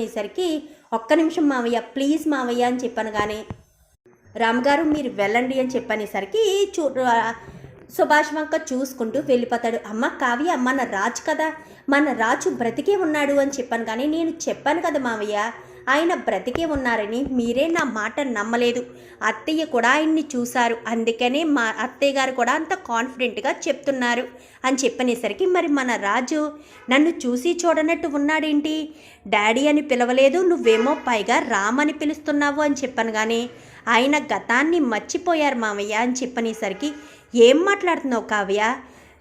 అనేసరికి ఒక్క నిమిషం మావయ్య ప్లీజ్ మావయ్య అని చెప్పాను కానీ రామ్గారు మీరు వెళ్ళండి అని చెప్పనేసరికి చూ సుభాష్ వంక చూసుకుంటూ వెళ్ళిపోతాడు. అమ్మ కావ్య మన రాజు కదా మన రాజు బ్రతికే ఉన్నాడు అని చెప్పాను కానీ నేను చెప్పాను కదా మావయ్య ఆయన బ్రతికే ఉన్నారని మీరే నా మాట నమ్మలేదు. అత్తయ్య కూడా ఆయన్ని చూశారు. అందుకనే మా అత్తయ్య గారు కూడా అంత కాన్ఫిడెంట్గా చెప్తున్నారు అని చెప్పనేసరికి మరి మన రాజు నన్ను చూసి చూడనట్టు ఉన్నాడేంటి? డాడీ అని పిలవలేదు నువ్వేమో పైగా రామ్ అని పిలుస్తున్నావు అని చెప్పాను కానీ ఆయన గతాన్ని మర్చిపోయారు మామయ్య అని చెప్పనేసరికి ఏం మాట్లాడుతున్నావు కావ్య?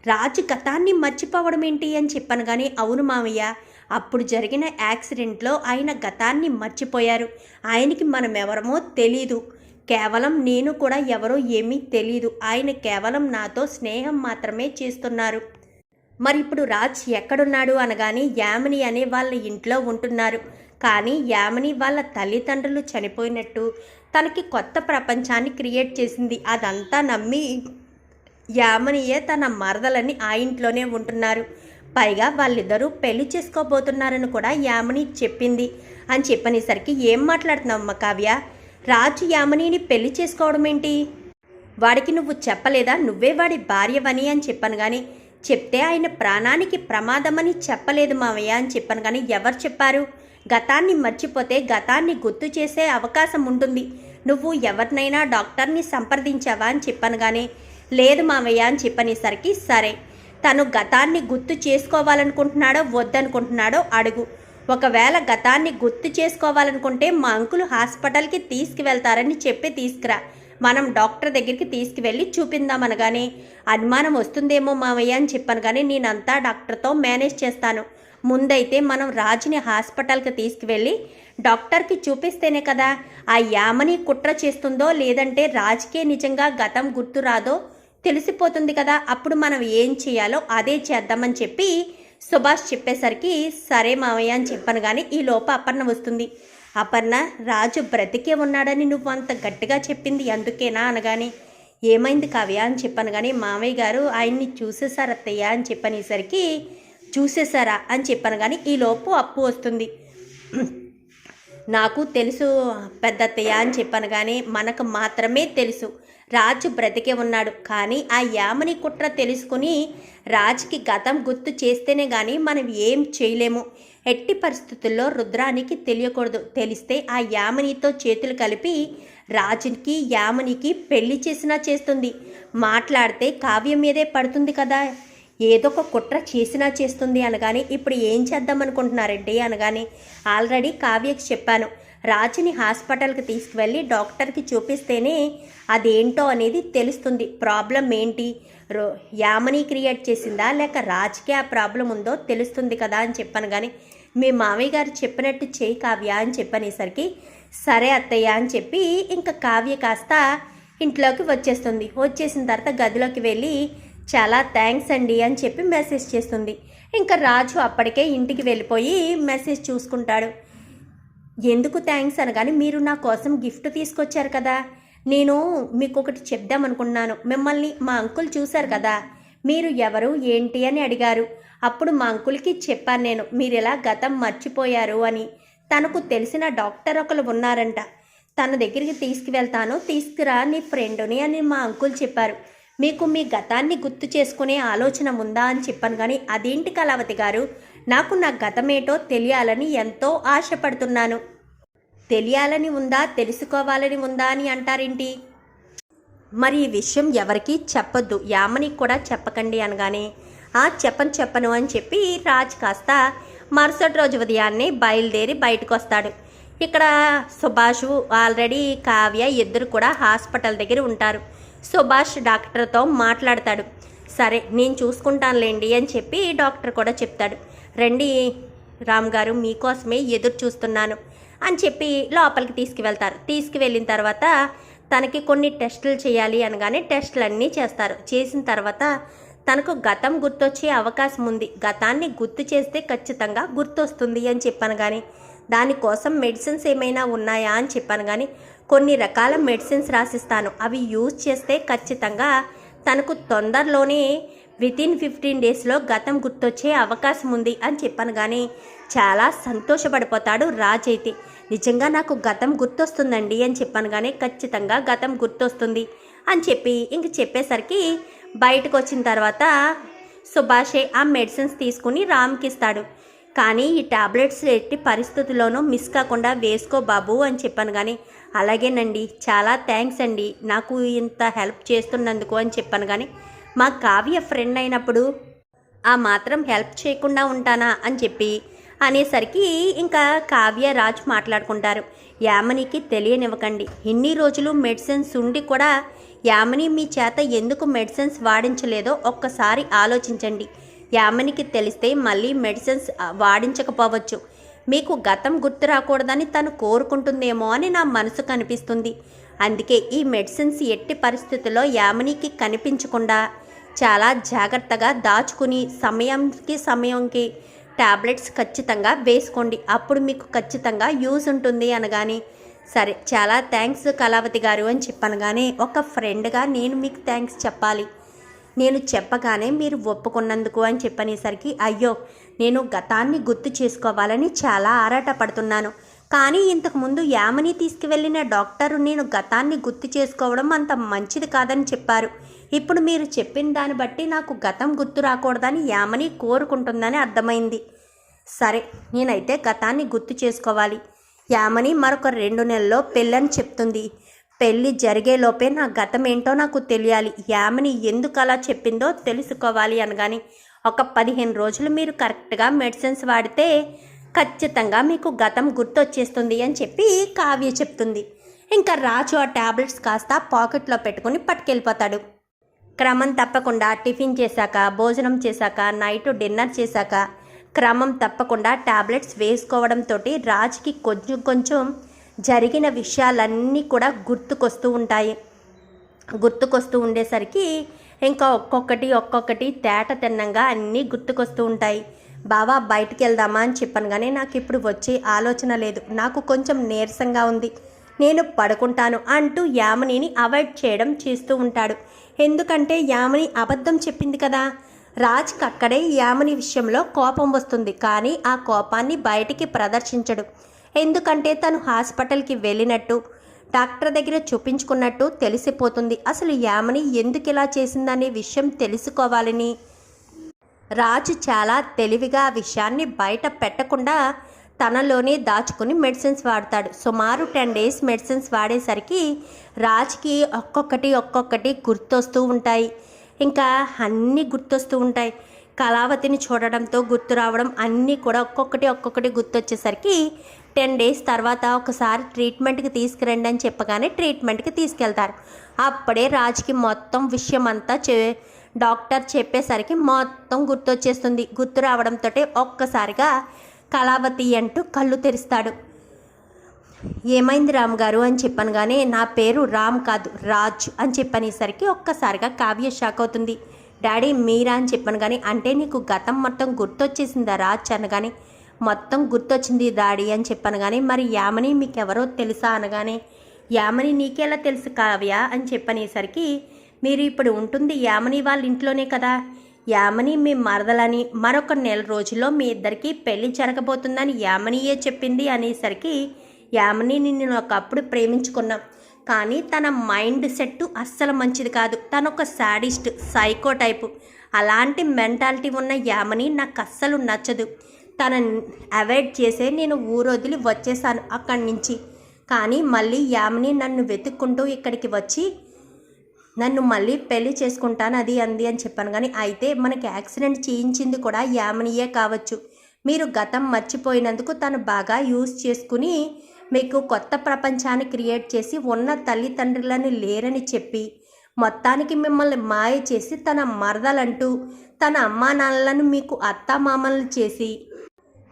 రాజు గతాన్ని మర్చిపోవడం ఏంటి అని చెప్పాను కానీ అవును మామయ్య అప్పుడు జరిగిన యాక్సిడెంట్లో ఆయన గతాన్ని మర్చిపోయారు. ఆయనకి మనం ఎవరమో తెలీదు. కేవలం నేను కూడా ఎవరో ఏమీ తెలీదు. ఆయన కేవలం నాతో స్నేహం మాత్రమే చేస్తున్నారు. మరి ఇప్పుడు రాజ్ ఎక్కడున్నాడు అనగానే యామిని అనే వాళ్ళ ఇంట్లో ఉంటున్నారు. కానీ యామిని వాళ్ళ తల్లిదండ్రులు చనిపోయినట్టు తనకి కొత్త ప్రపంచాన్ని క్రియేట్ చేసింది. అదంతా నమ్మి యామనియే తన మరదలని ఆ ఇంట్లోనే ఉంటున్నారు. పైగా వాళ్ళిద్దరూ పెళ్ళి చేసుకోబోతున్నారని కూడా యామిని చెప్పింది. అని చెప్పనేసరికి ఏం మాట్లాడుతున్నావమ్మ కావ్య? రాజు యామినిని పెళ్ళి చేసుకోవడం ఏంటి? వాడికి నువ్వు చెప్పలేదా? నువ్వే వాడి భార్యవని అని చెప్పాను కానీ చెప్తే ఆయన ప్రాణానికి ప్రమాదమని చెప్పలేదు మావయ్య అని చెప్పాను కానీ ఎవరు చెప్పారు? గతాన్ని మర్చిపోతే గతాన్ని గుర్తు చేసే అవకాశం ఉంటుంది. నువ్వు ఎవరినైనా డాక్టర్ని సంప్రదించావా అని చెప్పాను కానీ లేదు మావయ్య అని చెప్పనేసరికి సరే. తను గతాన్ని గుర్తు చేసుకోవాలనుకుంటున్నాడో వద్దనుకుంటున్నాడో అడుగు. ఒకవేళ గతాన్ని గుర్తు చేసుకోవాలనుకుంటే మా అంకులు హాస్పిటల్కి తీసుకువెళ్తారని చెప్పి తీసుకురా. మనం డాక్టర్ దగ్గరికి తీసుకువెళ్ళి చూపిందామనగానే అనుమానం వస్తుందేమో మావయ్య అని చెప్పాను కానీ నేనంతా డాక్టర్తో మేనేజ్ చేస్తాను. ముందైతే మనం రాజుని హాస్పిటల్కి తీసుకువెళ్ళి డాక్టర్కి చూపిస్తేనే కదా ఆ యామని కుట్ర చేస్తుందో లేదంటే రాజుకే నిజంగా గతం గుర్తు రాదో తెలిసిపోతుంది కదా అప్పుడు మనం ఏం చేయాలో అదే చేద్దామని చెప్పి సుభాష్ చెప్పేసరికి సరే మావయ్య అని చెప్పాను కానీ ఈ లోప అపర్ణ వస్తుంది. అపర్ణ రాజు బ్రతికే ఉన్నాడని నువ్వు అంత గట్టిగా చెప్పింది అందుకేనా అనగానే ఏమైంది కావ్య అని చెప్పాను కానీ మామయ్య గారు ఆయన్ని చూసేశారు అత్తయ్య అని చెప్పనేసరికి చూసేశారా అని చెప్పాను కానీ ఈ లోపు అప్పు వస్తుంది. నాకు తెలుసు పెద్దత్తయ్య అని చెప్పాను కానీ మనకు మాత్రమే తెలుసు. రాజు బ్రతికే ఉన్నాడు. కానీ ఆ యామని కుట్ర తెలుసుకుని రాజుకి గతం గుర్తు చేస్తేనే కానీ మనం ఏం చేయలేము. ఎట్టి పరిస్థితుల్లో రుద్రానికి తెలియకూడదు. తెలిస్తే ఆ యామనితో చేతులు కలిపి రాజుకి యామనికి పెళ్ళి చేసినా చేస్తుంది. మాట్లాడితే కావ్యం మీదే పడుతుంది కదా. ఏదో ఒక కుట్ర చేసినా చేస్తుంది అనగానే ఇప్పుడు ఏం చేద్దాం అనుకుంటున్నారండి అనగానే ఆల్రెడీ కావ్యకి చెప్పాను. రాజుని హాస్పిటల్కి తీసుకువెళ్ళి డాక్టర్కి చూపిస్తేనే అదేంటో అనేది తెలుస్తుంది. ప్రాబ్లం ఏంటి? రో యామని క్రియేట్ చేసిందా? లేక రాజుకే ఆ ప్రాబ్లం ఉందో తెలుస్తుంది కదా అని చెప్పాను కానీ మీ మామయ్య గారు చెప్పినట్టు చేయి కావ్య అని చెప్పనేసరికి సరే అత్తయ్య అని చెప్పి ఇంకా కావ్య కాస్త ఇంట్లోకి వచ్చేస్తుంది. వచ్చేసిన తర్వాత గదిలోకి వెళ్ళి చాలా థ్యాంక్స్ అండి అని చెప్పి మెసేజ్ చేస్తుంది. ఇంకా రాజు అప్పటికే ఇంటికి వెళ్ళిపోయి మెసేజ్ చూసుకుంటాడు. ఎందుకు థ్యాంక్స్ అనగానే మీరు నా కోసం గిఫ్ట్ తీసుకొచ్చారు కదా. నేను మీకు ఒకటి చెప్దాం అనుకున్నాను. మిమ్మల్ని మా అంకుల్ చూశారు కదా. మీరు ఎవరు ఏంటి అని అడిగారు. అప్పుడు మా అంకుల్కి చెప్పాను నేను మీరు ఇలా గతం మర్చిపోయారు అని. తనకు తెలిసిన డాక్టర్ ఒకరు ఉన్నారంట. తన దగ్గరికి తీసుకువెళ్తాను తీసుకురా నీ ఫ్రెండుని అని మా అంకుల్ చెప్పారు. మీకు మీ గతాన్ని గుర్తు చేసుకునే ఆలోచన ఉందా అని చెప్పాను కానీ అదేంటి కళావతి గారు? నాకు నా గతమేటో తెలియాలని ఎంతో ఆశపడుతున్నాను. తెలియాలని ఉందా? తెలుసుకోవాలని ఉందా అని అంటారేంటి? మరి ఈ విషయం ఎవరికి చెప్పొద్దు. యామనికి కూడా చెప్పకండి అనగానే ఆ చెప్పను చెప్పను అని చెప్పి రాజ్ కాస్త మరుసటి రోజు ఉదయాన్నే బయలుదేరి బయటకు వస్తాడు ఇక్కడ సుభాషు ఆల్రెడీ కావ్య ఇద్దరు కూడా హాస్పిటల్ దగ్గర ఉంటారు. సుభాష్ డాక్టర్తో మాట్లాడతాడు. సరే నేను చూసుకుంటానులేండి అని చెప్పి డాక్టర్ కూడా చెప్తాడు. రండి రామ్ గారు మీకోసమే ఎదురు చూస్తున్నాను అని చెప్పి లోపలికి తీసుకువెళ్తారు. తీసుకువెళ్ళిన తర్వాత తనకి కొన్ని టెస్టులు చేయాలి అనగానే టెస్టులు అన్నీ చేస్తారు. చేసిన తర్వాత తనకు గతం గుర్తొచ్చే అవకాశం ఉంది. గతాన్ని గుర్తు చేస్తే ఖచ్చితంగా గుర్తొస్తుంది అని చెప్పాను కానీ దానికోసం మెడిసిన్స్ ఏమైనా ఉన్నాయా అని చెప్పాను కానీ కొన్ని రకాల మెడిసిన్స్ రాసిస్తాను. అవి యూజ్ చేస్తే ఖచ్చితంగా తనకు తొందరలోనే వితిన్ ఫిఫ్టీన్ డేస్లో గతం గుర్తొచ్చే అవకాశం ఉంది అని చెప్పాను. కానీ చాలా సంతోషపడిపోతాడు రాజ్ అయితే. నిజంగా నాకు గతం గుర్తొస్తుందండి అని చెప్పాను. కానీ ఖచ్చితంగా గతం గుర్తొస్తుంది అని చెప్పి ఇంక చెప్పేసరికి బయటకు వచ్చిన తర్వాత సుభాషే ఆ మెడిసిన్స్ తీసుకుని రామ్కి ఇస్తాడు. కానీ ఈ టాబ్లెట్స్ ఎట్టి పరిస్థితుల్లోనూ మిస్ కాకుండా వేసుకో బాబు అని చెప్పాను కానీ అలాగేనండి. చాలా థ్యాంక్స్ అండి. నాకు ఇంత హెల్ప్ చేస్తున్నందుకు అని చెప్పాను కానీ మా కావ్య ఫ్రెండ్ అయినప్పుడు ఆ మాత్రం హెల్ప్ చేయకుండా ఉంటానా అని చెప్పి అనేసరికి ఇంకా కావ్య రాజ్ మాట్లాడుకుంటారు. యామనికి తెలియనివ్వకండి. ఇన్ని రోజులు మెడిసిన్స్ ఉండి కూడా యామని మీ చేత ఎందుకు మెడిసిన్స్ వాడించలేదో ఒక్కసారి ఆలోచించండి. యామనికి తెలిస్తే మళ్ళీ మెడిసిన్స్ వాడించకపోవచ్చు. మీకు గతం గుర్తు రాకూడదని తను కోరుకుంటుందేమో అని నా మనసు కనిపిస్తుంది. అందుకే ఈ మెడిసిన్స్ ఎట్టి పరిస్థితుల్లో యామనికి కనిపించకుండా చాలా జాగ్రత్తగా దాచుకుని సమయంకి సమయంకి టాబ్లెట్స్ ఖచ్చితంగా వేసుకోండి. అప్పుడు మీకు ఖచ్చితంగా యూజ్ ఉంటుంది అనగాని సరే చాలా థ్యాంక్స్ కళావతి గారు అని చెప్పనగానే ఒక ఫ్రెండ్గా నేను మీకు థ్యాంక్స్ చెప్పాలి. నేను చెప్పగానే మీరు ఒప్పుకున్నందుకు అని చెప్పనేసరికి అయ్యో నేను గతాన్ని గుర్తు చేసుకోవాలని చాలా ఆరాటపడుతున్నాను. కానీ ఇంతకుముందు యామని తీసుకువెళ్ళిన డాక్టరు నేను గతాన్ని గుర్తు చేసుకోవడం అంత మంచిది కాదని చెప్పారు. ఇప్పుడు మీరు చెప్పిన దాన్ని బట్టి నాకు గతం గుర్తు రాకూడదని యామని కోరుకుంటుందని అర్థమైంది. సరే నేనైతే గతాన్ని గుర్తు చేసుకోవాలి. యామని మరొక రెండు నెలల్లో పెళ్ళని చెప్తుంది. పెళ్ళి జరిగేలోపే నా గతం ఏంటో నాకు తెలియాలి. యామని ఎందుకు అలా చెప్పిందో తెలుసుకోవాలి అనగాని ఒక పదిహేను రోజులు మీరు కరెక్ట్గా మెడిసిన్స్ వాడితే ఖచ్చితంగా మీకు గతం గుర్తొచ్చేస్తుంది అని చెప్పి కావ్య చెప్తుంది. ఇంకా రాజు ఆ టాబ్లెట్స్ కాస్త పాకెట్లో పెట్టుకుని పట్టుకెళ్ళిపోతాడు. క్రమం తప్పకుండా టిఫిన్ చేశాక భోజనం చేశాక నైట్ డిన్నర్ చేశాక క్రమం తప్పకుండా ట్యాబ్లెట్స్ వేసుకోవడంతో రాజుకి కొంచెం కొంచెం జరిగిన విషయాలన్నీ కూడా గుర్తుకొస్తూ ఉంటాయి. గుర్తుకొస్తూ ఉండేసరికి ఇంకా ఒక్కొక్కటి ఒక్కొక్కటి తేట తిన్నంగా అన్నీ గుర్తుకొస్తూ ఉంటాయి. బావా బయటికి వెళ్దామా అని చెప్పాను. కానీ నాకు ఇప్పుడు వచ్చే ఆలోచన లేదు. నాకు కొంచెం నీరసంగా ఉంది. నేను పడుకుంటాను అంటూ యామినిని అవాయిడ్ చేయడం చేస్తూ ఉంటాడు. ఎందుకంటే యామిని అబద్ధం చెప్పింది కదా. రాజ్కి అక్కడే యామిని విషయంలో కోపం వస్తుంది. కానీ ఆ కోపాన్ని బయటికి ప్రదర్శించడు. ఎందుకంటే తను హాస్పిటల్కి వెళ్ళినట్టు డాక్టర్ దగ్గర చూపించుకున్నట్టు తెలిసిపోతుంది. అసలు యామని ఎందుకు ఇలా చేసిందనే విషయం తెలుసుకోవాలని రాజు చాలా తెలివిగా ఆ విషయాన్ని బయట పెట్టకుండా తనలోనే దాచుకుని మెడిసిన్స్ వాడతాడు. సుమారు టెన్ డేస్ మెడిసిన్స్ వాడేసరికి రాజుకి ఒక్కొక్కటి ఒక్కొక్కటి గుర్తొస్తూ ఉంటాయి. ఇంకా అన్నీ గుర్తొస్తూ ఉంటాయి. కళావతిని చూడడంతో గుర్తు రావడం అన్నీ కూడా ఒక్కొక్కటి ఒక్కొక్కటి గుర్తొచ్చేసరికి టెన్ డేస్ తర్వాత ఒకసారి ట్రీట్మెంట్కి తీసుకురండి అని చెప్పగానే ట్రీట్మెంట్కి తీసుకెళ్తారు. అప్పుడే రాజ్కి మొత్తం విషయం అంతా చె డాక్టర్ చెప్పేసరికి మొత్తం గుర్తొచ్చేస్తుంది. గుర్తు రావడంతో ఒక్కసారిగా కళావతి అంటూ కళ్ళు తెరుస్తాడు. ఏమైంది రామ్ గారు అని చెప్పాను కానీ నా పేరు రామ్ కాదు రాజ్ అని చెప్పనేసరికి ఒక్కసారిగా కావ్య షాక్ అవుతుంది. డాడీ మీరా అని చెప్పాను కానీ అంటే నీకు గతం మొత్తం గుర్తొచ్చేసిందా రాజ్ అనగానే మొత్తం గుర్తొచ్చింది డాడీ అని చెప్పాను కానీ మరి యామని మీకెవరో తెలుసా? అనగానే యామని నీకెలా తెలుసు కావ్య? అని చెప్పనేసరికి మీరు ఇప్పుడు ఉంటుంది యామని వాళ్ళ ఇంట్లోనే కదా. యామని మీ మరదలని మరొక నెల రోజుల్లో మీ ఇద్దరికి పెళ్ళి జరగబోతుందని యామనియే చెప్పింది అనేసరికి యామని నిన్ను ఒకప్పుడు ప్రేమించుకున్నాం. కానీ తన మైండ్ సెట్ అస్సలు మంచిది కాదు. తను ఒక సాడిస్ట్ సైకో టైపు. అలాంటి మెంటాలిటీ ఉన్న యామని నాకు అస్సలు నచ్చదు. తనని అవాయిడ్ చేసే నేను ఊరొదిలి వచ్చేసాను అక్కడి నుంచి. కానీ మళ్ళీ యామిని నన్ను వెతుక్కుంటూ ఇక్కడికి వచ్చి నన్ను మళ్ళీ పెళ్ళి చేసుకుంటాను అది అంది అని చెప్పాను. కానీ అయితే మనకి యాక్సిడెంట్ చేయించింది కూడా యామినియే కావచ్చు. మీరు గతం మర్చిపోయినందుకు తను బాగా యూజ్ చేసుకుని మీకు కొత్త ప్రపంచాన్ని క్రియేట్ చేసి ఉన్న తల్లిదండ్రులను లేరని చెప్పి మొత్తానికి మిమ్మల్ని మాయ చేసి తన మరదలంటూ తన అమ్మా నాన్నలను మీకు అత్తామామలను చేసి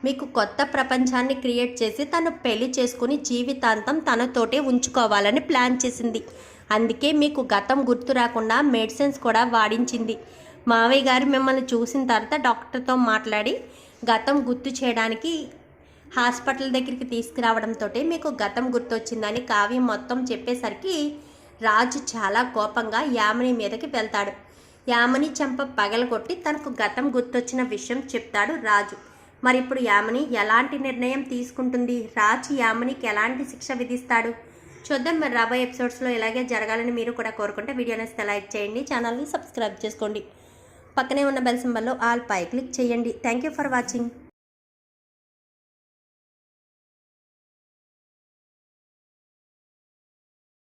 మీకు కొత్త ప్రపంచాన్ని క్రియేట్ చేసి తను పెళ్ళి చేసుకుని జీవితాంతం తనతోటే ఉంచుకోవాలని ప్లాన్ చేసింది. అందుకే మీకు గతం గుర్తు రాకుండా మెడిసిన్స్ కూడా వాడించింది. మావయ్య గారు మిమ్మల్ని చూసిన తర్వాత డాక్టర్తో మాట్లాడి గతం గుర్తు చేయడానికి హాస్పిటల్ దగ్గరికి తీసుకురావడంతో మీకు గతం గుర్తొచ్చిందని కావ్యం మొత్తం చెప్పేసరికి రాజు చాలా కోపంగా యామిని మీదకి వెళ్తాడు. యామిని చెంప పగలగొట్టి తనకు గతం గుర్తొచ్చిన విషయం చెప్తాడు రాజు. మరి ఇప్పుడు యామిని ఎలాంటి నిర్ణయం తీసుకుంటుంది? రాజు యామినికి ఎలాంటి శిక్ష విధిస్తాడు? చూద్దాం మరి రాబోయే ఎపిసోడ్స్లో ఇలాగే జరగాలని మీరు కూడా కోరుకుంటే వీడియోని ఇస్తే లైక్ చేయండి ఛానల్ని సబ్స్క్రైబ్ చేసుకోండి. పక్కనే ఉన్న బెల్ సింబల్లో ఆల్ పై క్లిక్ చేయండి. Thank you for watching